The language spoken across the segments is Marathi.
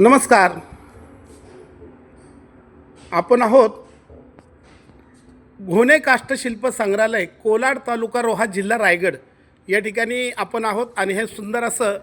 नमस्कार. आपण आहोत घोणे काष्टशिल्प संग्रहालय कोलाड तालुका रोहा जिल्हा रायगड. या ठिकाणी आपण आहोत आणि हे सुंदर असं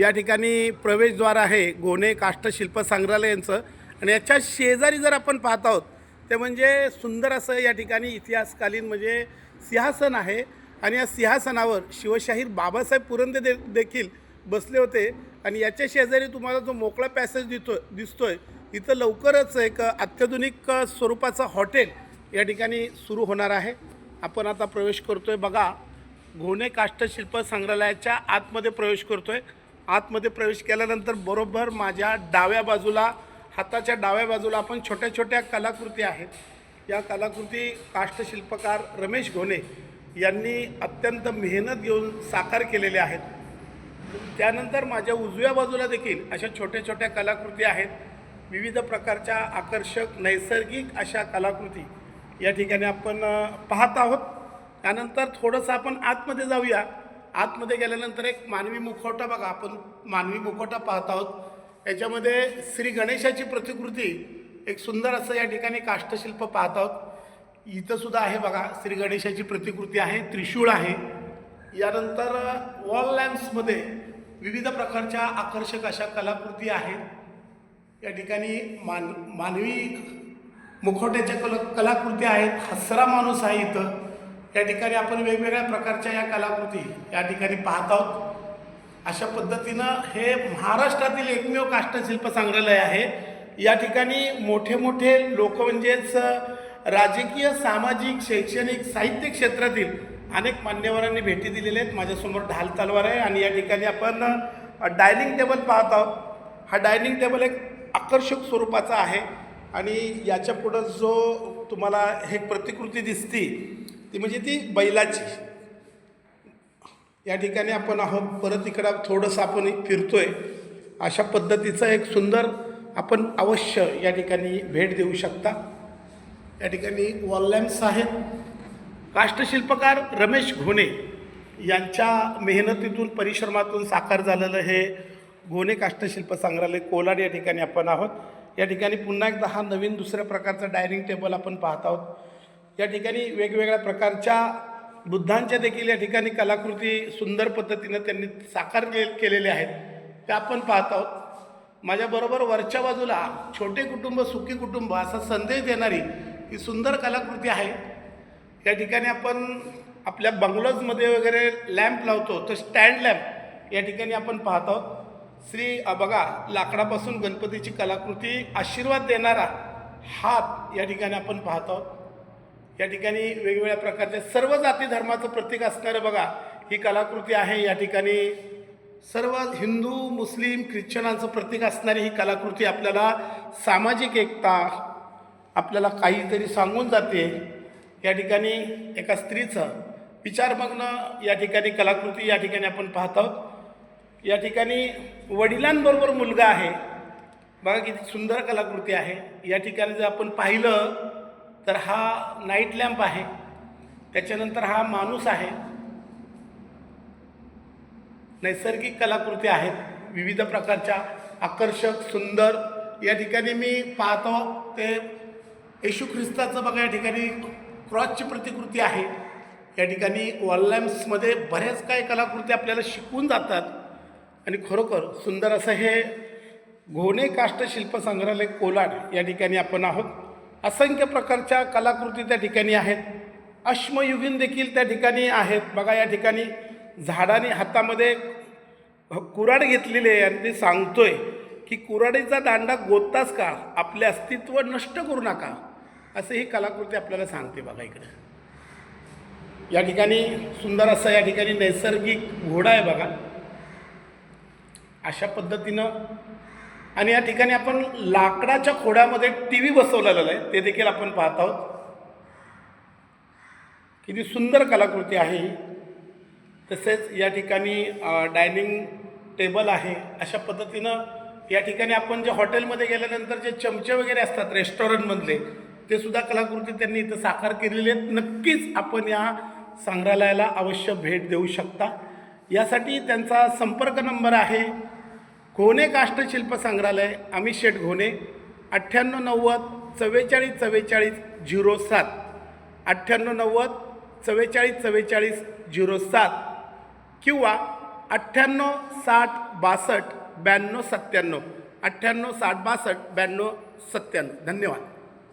या ठिकाणी प्रवेशद्वार आहे घोणे काष्टशिल्प संग्रहालयांचं. आणि याच्या शेजारी जर आपण पाहत आहोत ते म्हणजे सुंदर असं या ठिकाणी इतिहासकालीन म्हणजे सिंहासन आहे. आणि या सिंहासनावर शिवशाहीर बाबासाहेब पुरंदे दे देखील बसले होते. आणि याच्या शेजारी तुम्हाला जो मोकळा पॅसेज दिसतो दिसतोय इथं लवकरच एक अत्याधुनिक स्वरूपाचं हॉटेल या ठिकाणी सुरू होणार आहे. आपण आता प्रवेश करतोय. बघा घोणे काष्टशिल्प संग्रहालयाच्या आतमध्ये प्रवेश करतोय. आतमध्ये प्रवेश केल्यानंतर बरोबर माझ्या डाव्या बाजूला हाताच्या डाव्या बाजूला आपण छोट्या छोट्या कलाकृती आहेत. या कलाकृती काष्टशिल्पकार रमेश घोणे यांनी अत्यंत मेहनत घेऊन साकार केलेल्या आहेत. त्यानंतर माझ्या उजव्या बाजूला देखील अशा छोट्या छोट्या कलाकृती आहेत. विविध प्रकारच्या आकर्षक नैसर्गिक अशा कलाकृती या ठिकाणी आपण पाहत आहोत. त्यानंतर थोडंसं आपण आतमध्ये जाऊया. आतमध्ये गेल्यानंतर एक मानवी मुखवटा बघा. आपण मानवी मुखवटा पाहत आहोत. याच्यामध्ये श्री गणेशाची प्रतिकृती एक सुंदर असं या ठिकाणी काष्ठशिल्प पाहत आहोत. इथंसुद्धा आहे बघा. श्री गणेशाची प्रतिकृती आहे. त्रिशूळ आहे. यानंतर वॉल लॅम्प्समध्ये विविध प्रकारच्या आकर्षक अशा कलाकृती आहेत. या ठिकाणी मान मानवी मुखवट्याच्या कल कलाकृती आहेत हसरा माणूस आहे इथं. या ठिकाणी आपण वेगवेगळ्या प्रकारच्या या कलाकृती या ठिकाणी पाहत आहोत. अशा पद्धतीनं हे महाराष्ट्रातील एकमेव काष्टशिल्प संग्रहालय आहे. या ठिकाणी मोठे मोठे लोक म्हणजेच राजकीय सामाजिक शैक्षणिक साहित्य क्षेत्रातील अनेक मान्यवरांनी भेटी दिलेल्या आहेत. माझ्यासमोर ढाल तलवार आहे आणि या ठिकाणी आपण डायनिंग टेबल पाहत आहोत. हा डायनिंग टेबल एक आकर्षक स्वरूपाचा आहे आणि याच्या पुढं जो तुम्हाला हे प्रतिकृती दिसती ती म्हणजे ती बैलाची. या ठिकाणी आपण आहोत. परत इकडं थोडंसं आपण एक फिरतोय. अशा पद्धतीचं एक सुंदर आपण अवश्य या ठिकाणी भेट देऊ शकता. या ठिकाणी वॉल लॅम्प्स आहेत. काष्टशिल्पकार रमेश घोणे यांच्या मेहनतीतून परिश्रमातून साकार झालेलं हे घोणे काष्टशिल्प संग्रहालय कोलाड या ठिकाणी आपण आहोत. या ठिकाणी पुन्हा एकदा हा नवीन दुसऱ्या प्रकारचा डायनिंग टेबल आपण पाहत आहोत. या ठिकाणी वेगवेगळ्या प्रकारच्या बुद्धांच्या देखील या ठिकाणी कलाकृती सुंदर पद्धतीनं त्यांनी साकार के केलेल्या आहेत. त्या आपण पाहत आहोत. माझ्याबरोबर वरच्या बाजूला छोटे कुटुंब सुखी कुटुंब असा संदेश देणारी ही सुंदर कलाकृती आहे. या ठिकाणी आपण आपल्या बंगलोजमध्ये वगैरे लॅम्प लावतो तर स्टँड लॅम्प. या ठिकाणी आपण पाहत आहोत. श्री बघा लाकडापासून गणपतीची कलाकृती आशीर्वाद देणारा हात या ठिकाणी आपण पाहत आहोत. या ठिकाणी वेगवेगळ्या प्रकारच्या सर्व जाती धर्माचं प्रतीक असणारं बघा ही कलाकृती आहे. या ठिकाणी सर्व हिंदू मुस्लिम ख्रिश्चनांचं प्रतीक असणारी ही कलाकृती आपल्याला सामाजिक एकता आपल्याला काहीतरी सांगून जाते. या ठिकाणी एका स्त्रीचं विचारमग्न या ठिकाणी कलाकृती या ठिकाणी आपण पाहत आहोत. या ठिकाणी वडिलांबरोबर मुलगा आहे. बघा किती सुंदर कलाकृती आहे. या ठिकाणी जर आपण पाहिलं तर हा नाईट लॅम्प आहे. त्याच्यानंतर हा माणूस आहे. नैसर्गिक कलाकृती आहेत. विविध प्रकारच्या आकर्षक सुंदर. या ठिकाणी मी पाहतो ते येशू ख्रिस्ताचं बघा या ठिकाणी क्रॉसची प्रतिकृती आहे. या ठिकाणी वॉललॅम्समध्ये बऱ्याच काही कलाकृती आपल्याला शिकवून जातात. आणि खरोखर सुंदर असं हे घोणे काष्टशिल्प संग्रहालय कोलाड या ठिकाणी आपण आहोत. असंख्य प्रकारच्या कलाकृती त्या ठिकाणी आहेत. अश्मयुगीन देखील त्या ठिकाणी आहेत. बघा या ठिकाणी झाडाने हातामध्ये कुऱ्हाड घेतलेली आहे आणि ते सांगतोय की कुऱ्हाडीचा दांडा गोताच का? आपले अस्तित्व नष्ट करू नका. असं ही कलाकृती आपल्याला सांगते बघा इकडे. या ठिकाणी सुंदर असा या ठिकाणी नैसर्गिक घोडा आहे बघा. अशा पद्धतीनं आणि या ठिकाणी आपण लाकडाच्या खोड्यामध्ये टी व्ही बसवलेला आहे. ते देखील आपण पाहत आहोत. किती सुंदर कलाकृती आहे. तसेच या ठिकाणी डायनिंग टेबल आहे. अशा पद्धतीनं या ठिकाणी आपण जे हॉटेलमध्ये गेल्यानंतर जे चमचे वगैरे असतात रेस्टॉरंटमधले ते सुद्धा कलाकृती त्यांनी इथं साकार केलेली आहेत. नक्कीच आपण या संग्रहालयाला अवश्य भेट देऊ शकता. यासाठी त्यांचा संपर्क नंबर आहे घोणे काष्टशिल्प संग्रहालय अमित शेठ घोणे अठ्ठ्याण्णव नव्वद चव्वेचाळीस चव्वेचाळीस झिरो सात. अठ्ठ्याण्णव नव्वद चव्वेचाळीस चव्वेचाळीस झिरो सात. किंवा अठ्ठ्याण्णव साठ बासष्ट ब्याण्णव सत्त्याण्णव. अठ्ठ्याण्णव साठ बासष्ट ब्याण्णव सत्त्याण्णव. धन्यवाद.